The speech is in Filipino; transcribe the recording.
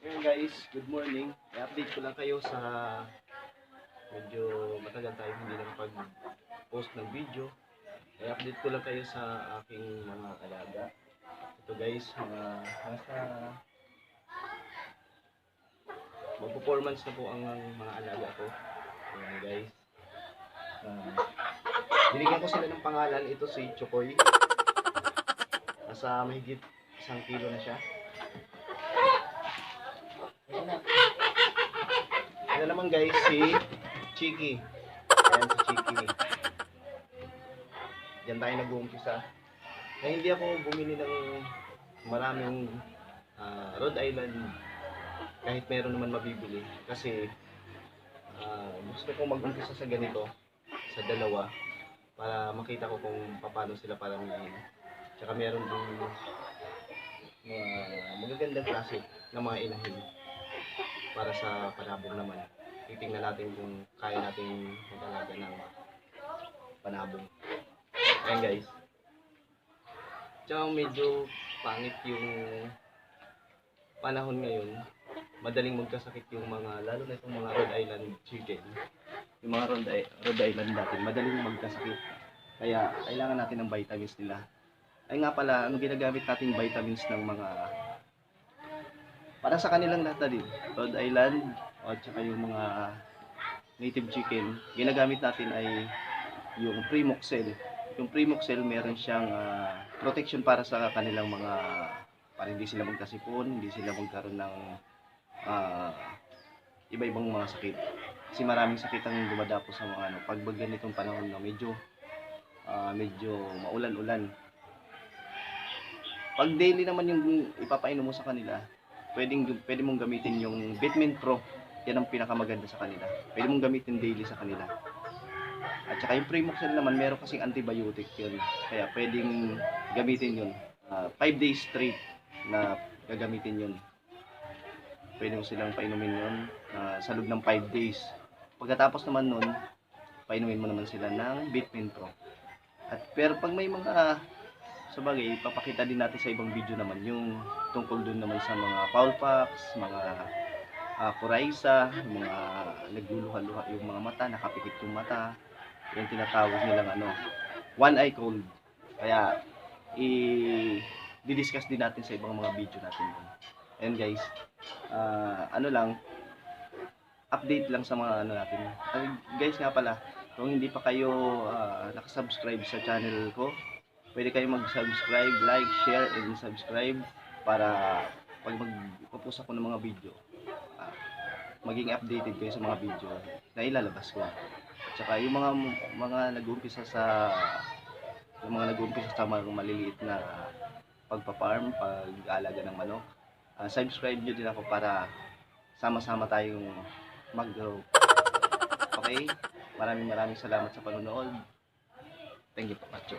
Ngayon guys, good morning. I-update ko lang kayo sa medyo matagal tayo hindi nakapag-post ng video. I-update ko lang kayo sa aking mga alaga. Ito guys, mga nasa mag-performance na po ang mga alaga ko. Ayan guys. Ah, binigyan ko sila ng pangalan. Ito si Chokoy. Nasa mahigit isang kilo na siya. Ano naman guys, si Chiki. Ayan si Chiki. Diyan tayo nag-uumpisa. Na hindi ako bumili ng maraming ah, Rhode Island kahit meron naman mabibili. Kasi ah, gusto kong mag-umpisa sa ganito, sa dalawa, para makita ko kung paano sila paramihin. Tsaka meron din mga magagandang klase ng mga inahin para sa panabong naman. Titingnan natin kung kaya natin mag-alaga ng panabong. Ayan guys. Tsaka medyo pangit yung panahon ngayon. Madaling magkasakit yung mga, lalo na itong mga Rhode Island chicken. Yung mga Rhode, Island natin, madaling magkasakit. Kaya kailangan natin ng vitamins nila. Ay nga pala, ano ginagamit nating vitamins ng mga para sa kanilang lahat din. Rhode Island o tsaka yung mga native chicken, ginagamit natin ay yung Primoxel. Yung Primoxel meron siyang ah, protection para sa kanilang mga para hindi sila magkasipon, hindi sila magkaroon ng ah, iba-ibang mga sakit. Kasi maraming sakit ang dumadapo sa mga ano, pag ganitong panahon na medyo ah, medyo maulan-ulan. Pag daily naman yung ipapainom mo sa kanila, pwedeng pwede mong gamitin yung Vitamin Pro. Yan ang pinakamaganda sa kanila. Pwede mong gamitin daily sa kanila. At saka yung Primoxel naman, meron kasing antibiotic yun. Kaya pwedeng gamitin yun. 5 days straight na gagamitin yun. Pwede mo silang painumin yun ah, sa loob ng 5 days. Pagkatapos naman nun, painumin mo naman sila ng Vitamin Pro. At pero pag may mga sa bagay, ipapakita din natin sa ibang video naman yung tungkol dun naman sa mga foul pox, mga uh, coryza, yung mga nagluluha-luha yung mga mata, nakapikit yung mata, yung tinatawag nilang ano, one eye cold. Kaya, i discuss din natin sa ibang mga video natin. And guys, ah, ano lang, update lang sa mga ano natin. Ay, guys nga pala, kung hindi pa kayo ah, nakasubscribe sa channel ko, pwede kayo mag-subscribe, like, share, and subscribe para pag magpo-post ako ng mga video, ah, maging updated kayo sa mga video na ilalabas ko. At saka yung mga mga nag-uumpisa sa yung mga nag-uumpisa sa mga maliliit na pagpa-farm, pag-aalaga ng manok, ah, subscribe nyo din ako para sama-sama tayong mag-grow. Okay? Maraming maraming salamat sa panonood. Thank you po, Pacho.